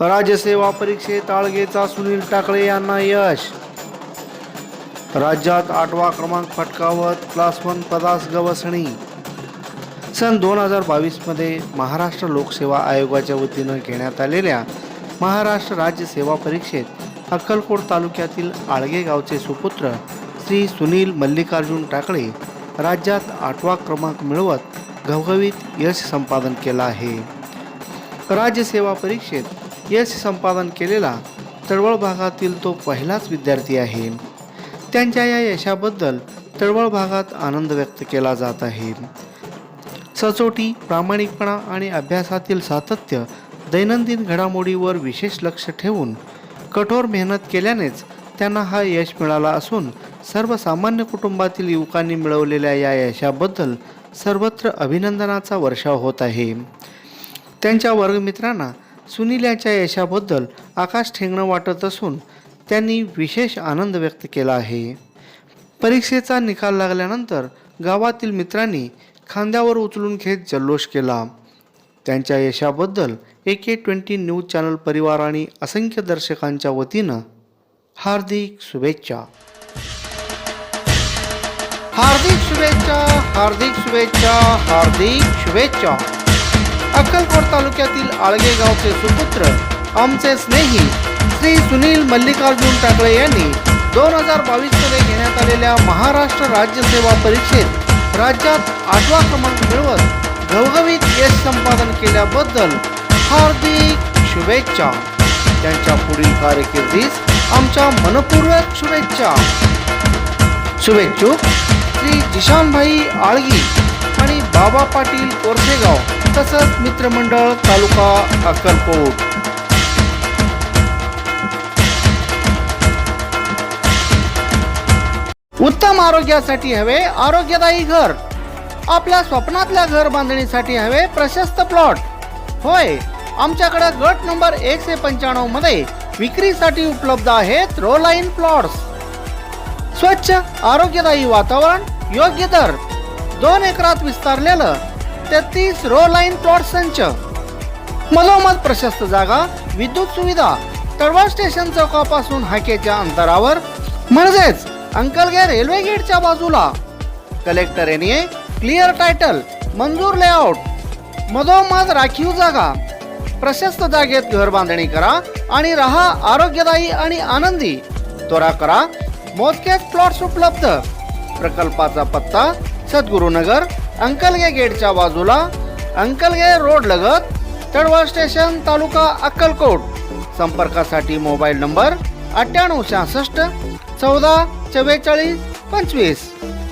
राज्यसेवा परीक्षेत आळगेचा सुनील टाकळे यांना यश. राज्यात आठवा क्रमांक फटकावत क्लास वन पदास गवसणी. सन दोन हजार बावीसमध्ये महाराष्ट्र लोकसेवा आयोगाच्या वतीनं घेण्यात आलेल्या महाराष्ट्र राज्य सेवा परीक्षेत अक्कलकोट तालुक्यातील आळगे गावचे सुपुत्र श्री सुनील मल्लिकार्जुन टाकळे राज्यात आठवा क्रमांक मिळवत घवघवीत यश संपादन केलं आहे. राज्यसेवा परीक्षेत यश संपादन केलेला तळवळ भागातील तो पहिलाच विद्यार्थी आहे. त्यांच्या या यशाबद्दल तळवळ भागात आनंद व्यक्त केला जात आहे. सचोटी प्रामाणिकपणा आणि अभ्यासातील सातत्य दैनंदिन घडामोडीवर विशेष लक्ष ठेवून कठोर मेहनत केल्यानेच त्यांना हा यश मिळाला असून सर्वसामान्य कुटुंबातील युवकांनी मिळवलेल्या या यशाबद्दल सर्वत्र अभिनंदनाचा वर्षाव होत आहे. त्यांच्या वर्गमित्रांना सुनील्यांच्या यशाबद्दल आकाश ठेंगणं वाटत असून त्यांनी विशेष आनंद व्यक्त केला आहे. परीक्षेचा निकाल लागल्यानंतर गावातील मित्रांनी खांद्यावर उचलून घेत जल्लोष केला. त्यांच्या यशाबद्दल A K twenty news channel परिवार आणि असंख्य दर्शकांच्या वतीनं हार्दिक शुभेच्छा. हार्दिक शुभेच्छा हार्दिक शुभेच्छा हार्दिक शुभेच्छा. अक्कलकोट तालुक्यातील आळगे गावचे सुपुत्र आमचे स्नेही श्री सुनील मल्लिकार्जुन टाकळे यांनी दोन हजार बावीसमध्ये घेण्यात आलेल्या महाराष्ट्र राज्य सेवा परीक्षेत राज्यात आठवा क्रमांक मिळवत घवघवीत यश संपादन केल्याबद्दल हार्दिक शुभेच्छा. त्यांच्या पुढील कारकिर्दीस आमच्या मनपूर्वक शुभेच्छा. शुभेच्छुक श्री जिशानभाई आळगी आणि बाबा पाटील कोरसेगाव. तसंच मित्रमंडळ तालुका अक्कलकोट उत्तम आरोग्यासाठी हवे आरोग्यदायी घर. आपल्या स्वप्नातल्या घर बांधणीसाठी हवे प्रशस्त प्लॉट. होय आमच्याकडे गट नंबर एकशे पंच्याण्णवमध्ये विक्रीसाठी उपलब्ध आहेत रोलाईन प्लॉट्स. स्वच्छ आरोग्यदायी वातावरण योग्य दर. दोन एकरात विस्तारलेलं तेहतीस रो लाईन प्लॉट संच. मधोमध प्रशस्त जागा विद्युत सुविधा तळवा स्टेशन चौकापासून हाकेच्या अंतरावर म्हणजेच अंकलगे रेल्वे गेटच्या बाजूला. कलेक्टर यांनी क्लिअर टायटल मंजूर लेआउट मधोमध राखीव जागा. प्रशस्त जागेत घर बांधणी करा आणि राहा आरोग्यदायी आणि आनंदी. त्वरा करा मोजकेच प्लॉट्स उपलब्ध. प्रकल्पाचा पत्ता सद्गुरुनगर अंकलगे गेटच्या बाजूला अंकलगे रोड लगत तळवा स्टेशन तालुका अक्कलकोट. संपर्कासाठी मोबाईल नंबर अठ्ठ्याण्णव सहासष्ट चौदा चव्वेचाळीस पंचवीस.